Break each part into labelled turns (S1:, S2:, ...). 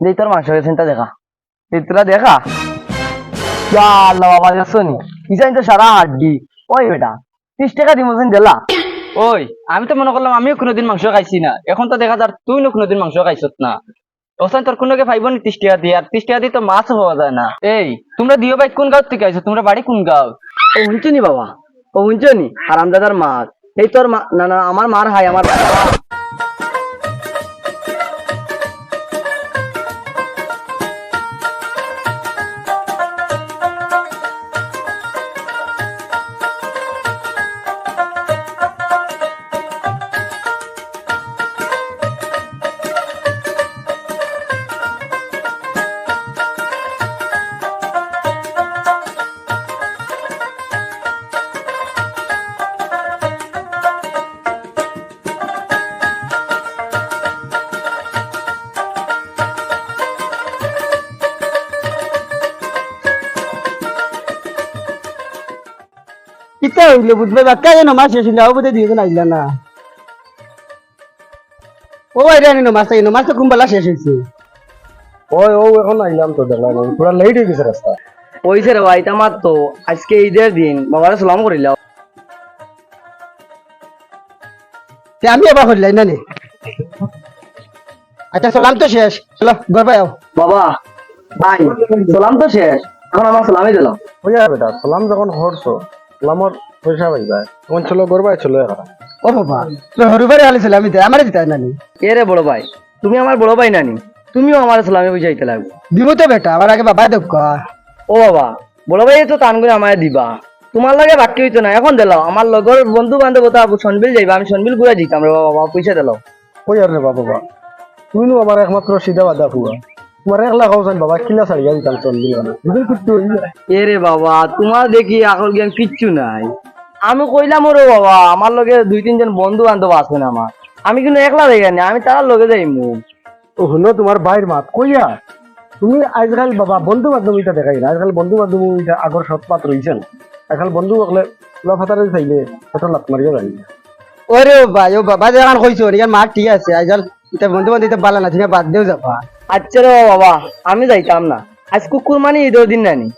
S1: যে তোর মাংস দেখা। তোরা দেখা। আল্লাহ বাবা দেখছ নি ইসাইন তো সারা হাড্ডি? ওই বেটা ত্রিশ টাকা দিমছেন দিলা।
S2: ওই আমি তো মনে করলাম আমিও কোনোদিন মাংস খাইছি না। এখন তো দেখা যার তুই না কোনোদিন মাংস খাইছত না। ওসান তোর কোনোকে পাইব নি ত্রিশ টাকা দিয়ে আর ত্রিশ টাকা দিয়ে তো মাছও পাওয়া যায় না। এই তোমরা দিও ভাই কোন গাঁও থেকে আইছো? তোমরা বাড়ি কোন গাঁও?
S1: ও শুনছো নি বাবা? ও শুনছো নি? হারামদাদার মার এই তোর মা না না আমার মার হাই আমার
S3: হইলে বুঝবে বাক্কা যেন মাছ শেষ হইলে বুঝে দিয়ে আইলা না। ও বাইরে আনি মাছ তাই মাছ তো কুম্বালা শেষ হয়েছে
S4: ওই ও এখন আইলাম তো দেখলাম পুরা লেট হয়ে গেছে রাস্তা।
S1: ওইছে রে ভাই আমার তো আজকে ঈদের দিন বাবারে সালাম করিলাম।
S3: তে আমি এবার হইলাই না নে? আচ্ছা সালাম তো শেষ। চলো ঘর পাই আও।
S1: বাবা ভাই সালাম তো শেষ। এখন আমার সালামই দিলাম।
S4: ওই আর বেটা সালাম যখন হরছো সালামর পয়সা পাইবা তখন চলো গরবাই চলো এখন
S3: ও বাবা তো হরুবারে হালে ছিল আমি আমারে দিতাই না নি
S1: কে রে বড় ভাই? তুমি আমার বড় ভাই নানি। তুমিও আমার সালামে বুঝাইতে লাগবে।
S3: দিব তো বেটা আমার আগে বাবা দেখ
S1: ও বাবা বড় ভাই তো টান করে আমায় দিবা। তোমার লাগে বাকি হইতো না এখন দিলাও। আমার লগর বন্ধু বান্ধব তো সনবিল যাইবা আমি সনবিল ঘুরে দিতাম রে বাবা পয়সা দিলাও।
S4: ওই আর রে বাবা বাবা? তুমি নো আমার একমাত্র সিধা বাদা ফুয়া। তোমার এক লাখ হোসেন বাবা কিলা দিতাম
S1: এ রে বাবা তোমার দেখি আকল জ্ঞান কিচ্ছু নাই। আমি কইলাম ওরে বাবা আমার লগে দুই তিনজন বন্ধু বান্ধব আছেন আমার আমি কিন্তু একলা দেখানি আমি তার লগে যাইমু
S4: ও শুনো তোমার বাইর মাত কইয়া? তুমি আজকাল বাবা বন্ধু বান্ধব এটা দেখাই না আজকাল বন্ধু বান্ধব এটা আগর সৎপাত রইছেন। আজকাল বন্ধু হকলে তুলা ফাতারে চাইলে এটা লাত মারিয়া যাই
S3: ওরে ভাই ও বাবা যেখান কইছো ইয়ার মা ঠিক আছে আজকাল এটা বন্ধু বান্ধব এটা বালা না তুমি বাদ দেও যাবা।
S1: আচ্ছা রে বাবা আমি যাইতাম না। আজ কুকুর মানে ঈদের দিন নানি।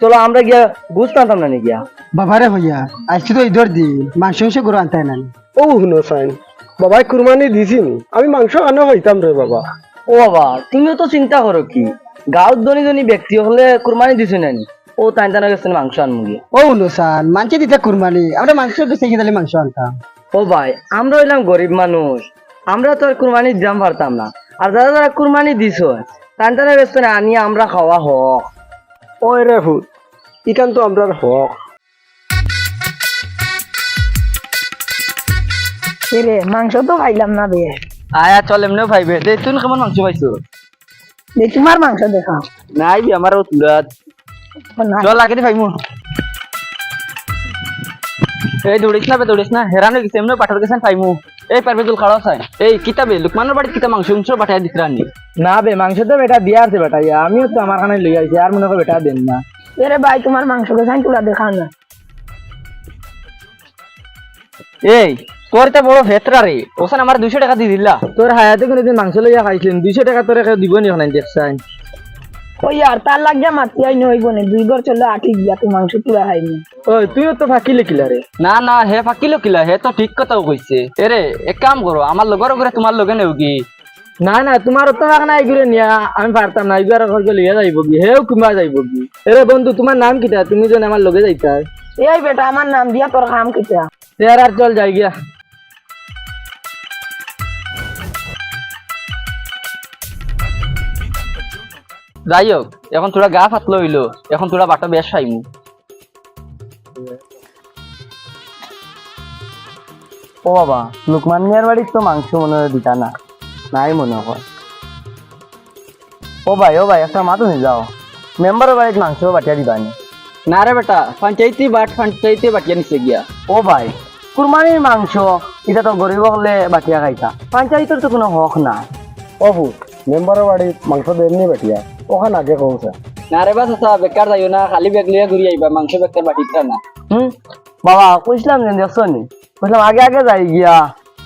S1: চলো আমরা গিয়া বুঝ টানতাম না গিয়া?
S3: বাবারে হইয়া আজকে তো ইদর দি মাংস মাংস গরু আনতাই না
S4: ও শুনো সাইন বাবাই কুরবানি দিছিনি আমি মাংস আনো হইতাম রে বাবা।
S1: ও বাবা তুমিও তো চিন্তা করো কি? গাঁৱত ধনী ধনী ব্যক্তি হলে কুরবানি দিছো নানি ও তাই টানা গেছে মাংস আনমু গিয়া।
S3: ও নুসান মানছে দিতে কুরবানি আমরা মাংস বেশি খেলে মাংস আনতাম।
S1: ও ভাই আমরা হইলাম গরিব মানুষ। আমরা তো আর কুরবানি দিতাম পারতাম না। আর যারা যারা কুরবানি দিছ টাইম টানা গেছে না আনিয়ে আমরা খাওয়া হক।
S4: ওই রে ভূত। ইকান তো আমরার হক।
S5: রে মাংস তো খাইলাম না বে
S2: আয়া চল এমনিও ভাইবে দে তুই কেমন মাংস পাইছো
S5: দে তোমার মাংস দেখা।
S2: নাই বি আমারও তুরাত চল আগে ভাইমু এই দৌড়িস না বে দৌড়িস না। হেরান হয়ে গেছে এমনিও পাঠার গেছেন পাইমু এই পারবে তুল খাড়া চাই। এই কিতাবে লুকমানের বাড়ি কিতা মাংস মাংস পাঠাই দিস রানি
S1: না বে মাংস তো বেটা দিয়া আছে বেটা আমিও তো আমার খানে লই আইছি আর মনে করে বেটা দেন না।
S5: রে ভাই তোমার মাংস গেছাই তুলা দেখা না।
S2: এই তোর তো বড় ভেতরা রে ওখানে আমার দুইশো টাকা দিয়ে দিলা।
S1: তোর হায়াতে কোনোদিন মাংস লইয়া খাইছিলেন দুইশো টাকা তোর কেউ দিব নি ওখানে দেখছাই
S5: ওই আর তার লাগিয়া মাতি আই নইব নে দুই ঘর চলে আটি গিয়া তো মাংস তুলা খাইনি।
S1: ওই তুইও তো ফাঁকি লিখিলা রে।
S2: না না হে ফাকিলো কিলা হে তো ঠিক কথাও কইছে। এরে এক কাম করো আমার লগর করে তোমার লগে নেও কি
S1: না না তোমার তো না এগুলো নিয়া আমি পারতাম না এগুলো ঘরকে লইয়া যাইব কি? হেও কিংবা যাইব কি? এরে বন্ধু তোমার নাম কিটা? তুমি যেন আমার লগে যাইতা।
S5: এই বেটা আমার নাম দিয়া তোর কাম কিতা
S1: তের আর চল যাই গিয়া।
S2: যাই হোক এখন তোরা গা ফাতলো হইল এখন তোরা বাটা বেশ পাইমু
S1: ও বাবা লুকমান মিয়ার বাড়ির তো মাংস মনে হয় দিতা না। নাই মনে হয়। ও ভাই ও ভাই একটা মাতো নিয়ে যাও। মেম্বারের বাড়ির মাংস বাটিয়া দিবানি
S2: না? রে বেটা পঞ্চায়েতি বাট পঞ্চায়েতি বাটিয়া নিচে গিয়া।
S1: ও ভাই কুরবানির মাংস এটা তো গরিব হলে বাটিয়া খাইতা পঞ্চায়েতের তো কোনো হক না।
S4: ও ভূত মেম্বারের বাড়ি মাংস দেননি বেটিয়া? ওখানে আগে কৌছে
S2: না রে বাস আসা বেকার যাইও না খালি ব্যাগ লিয়ে ঘুরি আইবা মাংস বেকার বাটিটা না
S1: হুম? বাবা কইছিলাম যে দেখছ নি কইছিলাম আগে আগে যাই গিয়া।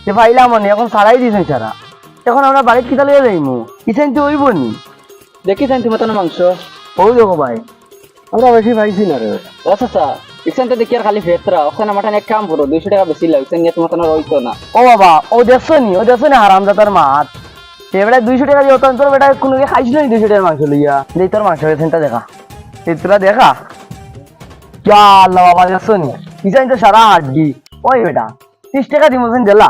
S1: যে পাইলাম নি এখন সারাই দিছে সারা এখন আমরা বাড়ির কিতা লিয়ে যাইমু? কিচেন তো হইব নি?
S2: দেখি চাই তোমার তো মাংস?
S1: ও দেখো ভাই।
S4: আমরা বেশি পাইছি না রে।
S2: ও চাচা ইকসান তো দেখি আর খালি ফেতরা ওখানে আমার এক কাম করো দুইশো টাকা বেশি লাগে ইকসান নিয়ে তোমার তো রইতো না।
S1: ও বাবা ও দেখছ নি? ও দেখছ নি হারামজাদার মাত এবারে দুইশো টাকা দিয়ে তোর বেটা কোনো খাইছিল নি দুইশো টাকার মাংস লইয়া। দেই তোর মাংস চিন্তা দেখা। তোরা দেখা। যা আল্লাহ বাবা দেখছ নি? কিসান তো সারা হাড্ডি? ওই বেটা ত্রিশ টাকা দিমোছেন দিলা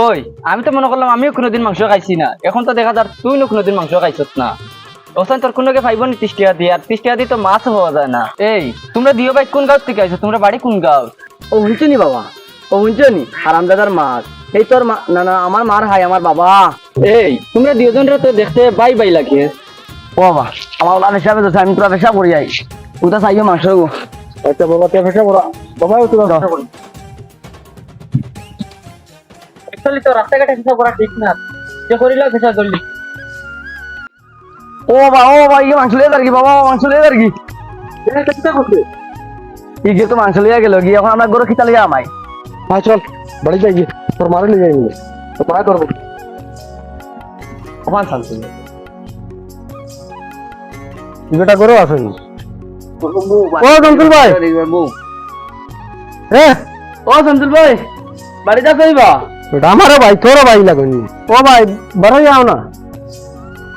S2: ওই আমি তো মনে করলাম আমিও কোনোদিন মাংস খাইছি না। এখন তো দেখা যার তুই না কোনোদিন মাংস খাইছত না। ওখানে তোর কোনোকে পাইব নি ত্রিশ টাকা দিয়ে আর ত্রিশ টাকা দিয়ে তো মাছ হওয়া যায় না। এই তোমরা দিও ভাই কোন গাঁও থেকে আইছো? তোমরা বাড়ি কোন গাঁও
S1: ও শুনছো নি বাবা? ও শুনছো নি? হারামজাদার মাত এই তোর না না আমার মার হাই আমার বাবা।
S2: এই তোমরা দুজনের তো দেখতে বাই বাই লাগে।
S1: ও বাবা আমার ওলা পেশা পেয়েছে আমি তোরা পেশা করি যাই ওটা চাইও মাংস। গো
S4: আচ্ছা বাবা তে ফেসা করা। বাবা তোরা ফেসা কর
S2: অ্যাকচুয়ালি তো রাস্তাঘাটে হিসাব করা ঠিক না যে করিলা ফেসা জলদি
S1: ও বাবা ও বাবা ইয়ে মাংস লিয়ে দাঁড়ি বাবা মাংস লিয়ে দাঁড়ি ইগে তো মাংস লিয়ে গেল গিয়ে এখন আমরা গরু খিতা লিয়ে আমাই
S4: হ্যাঁ চল বাড়ি যাই গিয়ে তোর মারে নিয়ে যাই মিলে তো মায় করব
S1: ওখান শান্তি
S4: বেটা করে আসেন ও জমতুল ভাই হ্যাঁ
S1: ও শান্তুল ভাই বাড়িতে আসো বা
S4: আমারও ভাই তোরও ভাই লাগুনি। ও ভাই বারো যাও না।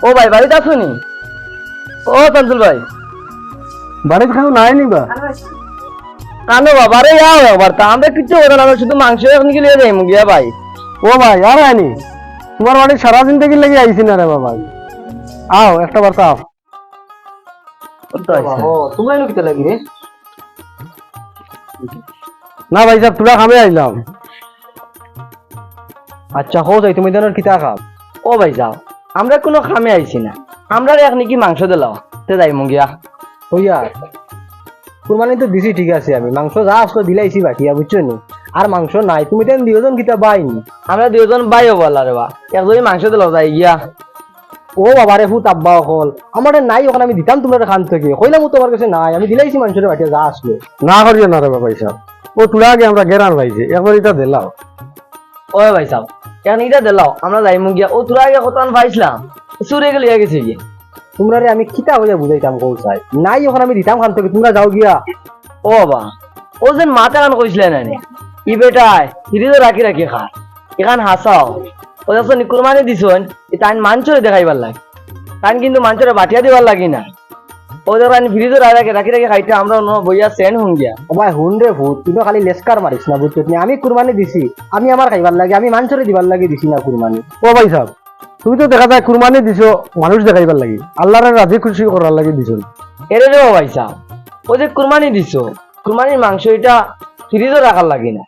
S1: ও ভাই বাড়িতে আসো নি? ও শান্তুল ভাই।
S4: বাড়িতে খাও নাই নিবা
S1: কানো বাবা রে যাও একবার। তা আমরা কিচ্ছু করে না শুধু মাংস এখন কি লিয়ে যাই মুগিয়া ভাই?
S4: ও ভাই আর আনি তোমার বাড়ি সারা জিন্দগি লেগে আইছি না রে বাবা। আও একটা বার আও
S2: তোমরা এলো লাগি রে।
S4: না ভাই সাহেব তোরা খামে আইলাম।
S1: আচ্ছা হো যাই তুমি জানো কিতা খাও। ও ভাই যাও। আমরা কোনো খামে আইছি না। আমরা এক কি মাংস দিলাও তে যাই মুগিয়া।
S3: হইয়া কুরবানি তো দিছি ঠিক আছে আমি। মাংস যা আসলো দিলাইছি বাকিয়া বুঝছ নি? আর মাংস নাই। তুমি তেন দিওজন কিতা বাইনি?
S1: আমরা দুজন বাইও বলা রে বা। একজনই মাংস দিলাও যাই গিয়া।
S3: ও বাবা রে ফুত আব্বা অকল। আমার নাই ওখানে আমি দিতাম তোমরা খান থেকে। কইলাম ও তোমার কাছে নাই। আমি দিলাইছি মাংসের বাটিয়া যা আসলো
S4: না করিও না রে বাবা সাহেব ও তোরা আগে আমরা গেরান ভাইছে একবার এটা দিলাও
S1: ও ভাই সাহেব এখন এটা দিলাও? আমরা যাই মুগিয়া ও তোরা আগে পাইছিলাম। চুরে গেলে গেছে গিয়ে
S3: তোমরা রে আমি কিতা হইয়া বুঝাইতাম কৌ চাই নাই ওখানে আমি দিতাম খান থেকে তোমরা যাও গিয়া।
S1: ও বাবা ও যেন মাথা গান কইছিলে না? ই বেটায় হিরিও রাখি রাখি খা। এখান হাসাও ও যখন কুরবানি দিছন তাই মাঞ্চরে দেখাইবার লাগে। তাই কিন্তু মাঞ্চরে বাটিয়া দিবার লাগি না ও যখন ফ্রিজে রাখি রাখি রাখি খাইতে আমরা অন্য বইয়া সেন হুন গিয়া
S3: ও ভাই হুন রে ভূত তুমি খালি লেস্কার মারিস না আমি কুরবানি দিছি আমি আমার খাইবার লাগে আমি মাংসরে দিবার লাগে দিছি না কুরবানি।
S4: ও ভাই সাহেব তুমি তো দেখা যায় কুরবানি দিছো মানুষ দেখাইবার লাগি। আল্লাহরে রাজি খুশি করার লাগি দিছো।
S1: এরে রে ভাই সাহ ও যে কুরবানি দিছো কুরবানির মাংস এটা ফ্রিজে রাখার লাগি না।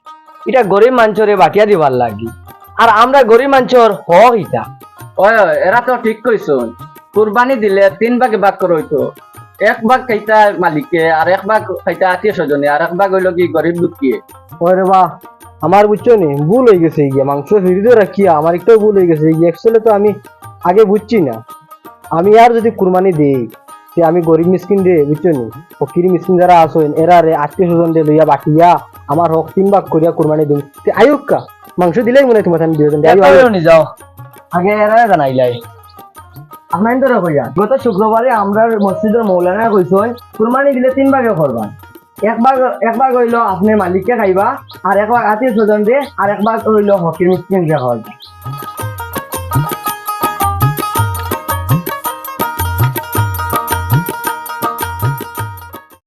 S1: এটা গরিব মাঞ্চরে বাটিয়া দিবার লাগি। আর আমরা গরিব মাঞ্চর হক
S2: ওই ওই, এরা তো ঠিক কইছো কুরবানি দিলে তিন ভাগে ভাগ করে হইতো। এক ভাগ খাইতা মালিকে আর এক ভাগ খাইতা আত্মীয় স্বজনে আর এক ভাগ হইল কি গরিব দুঃখী।
S3: ওই রে বাহ আমার বুঝছ নি ভুল হয়ে গেছে গিয়া মাংস ফিরিতে রাখিয়া আমার একটাও ভুল হয়ে গেছে গিয়ে। একচুয়ালি তো আমি আগে বুঝছি না। আমি আর যদি কুরবানি দেই যে আমি গরিব মিসকিন দে বুঝছ নি ফকির মিসকিন যারা আসেন এরা রে আত্মীয় স্বজন দে লইয়া বাকিয়া আমার হক তিন ভাগ করিয়া কুরবানি দিন। তে আয়ুক কা মাংস দিলেই মনে হয় তোমার আমি দিয়ে দেন আয়ু, আয়ু।
S1: যাও। আগে এরা জানাইলাই। আপনার তো কইয়া গত শুক্রবারে আমরা মসজিদের মৌলানা কইছই কুরবানি দিলে তিন ভাগে করবান একবার একবার হইল আপনি মালিককে খাইবা আর একবার আত্মীয় স্বজন দিয়ে আর একবার হইল হকির মিসকিন কে খাওয়াইবা